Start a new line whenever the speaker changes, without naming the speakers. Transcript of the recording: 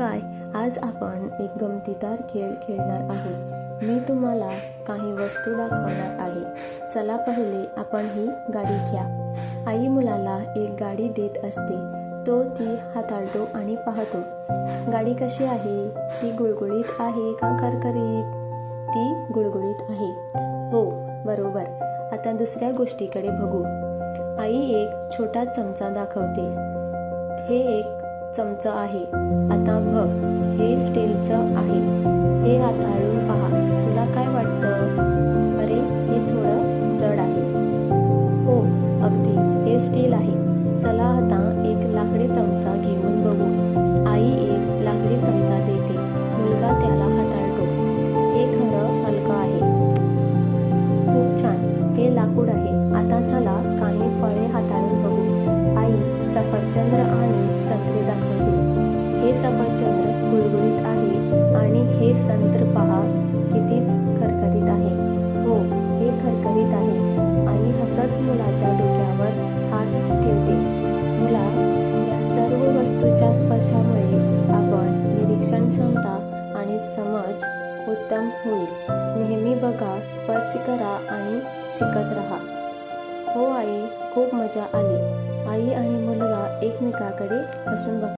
काय? आज आपण एक गमतीदार खेळ खेळणार आहोत. मी तुम्हाला काही वस्तू दाखवणार आहे. चला पहिले आपण ही गाडी घ्या. आई मुलाला एक गाडी देत असते. तो ती हाताळतो आणि पाहतो. गाडी कशी आहे? ती गुळगुळीत आहे का करकरीत? ती गुळगुळीत आहे. हो बरोबर. आता दुसऱ्या गोष्टीकडे बघू. आई एक छोटा चमचा दाखवते. हे एक चमचं आहे. आता बघ हे स्टीलचं आहे. हे हाताळून पहा. तुला काय वाटतं? अरे हे थोडं जड आहे. हो अगदी. हे स्टील आहे. चला आता एक लाकडी चमचा घेऊन बघू. आई एक लाकडी चमचा देते. मुलगा त्याला हाताळतो. हे खरं हलकं आहे. खूप छान. हे लाकूड आहे. आता चला काही फळे हाताळून बघू. आई सफरचंद्र आणि सफरचंद्र गुळगुळीत आहे आणि हे संत्र पहा कितीच खरखरीत आहे. हो हे खरखरीत आहे. आई हसत मुलाच्या डोक्यावर हात ठेवते. मुला या सर्व वस्तूच्या स्पर्शामुळे आपण निरीक्षण क्षमता आणि समज उत्तम होईल. नेहमी बघा स्पर्श करा आणि शिकत राहा. हो आई खूप मजा आली. आई आणि मुलगा एकमेकाकडे हसून बघ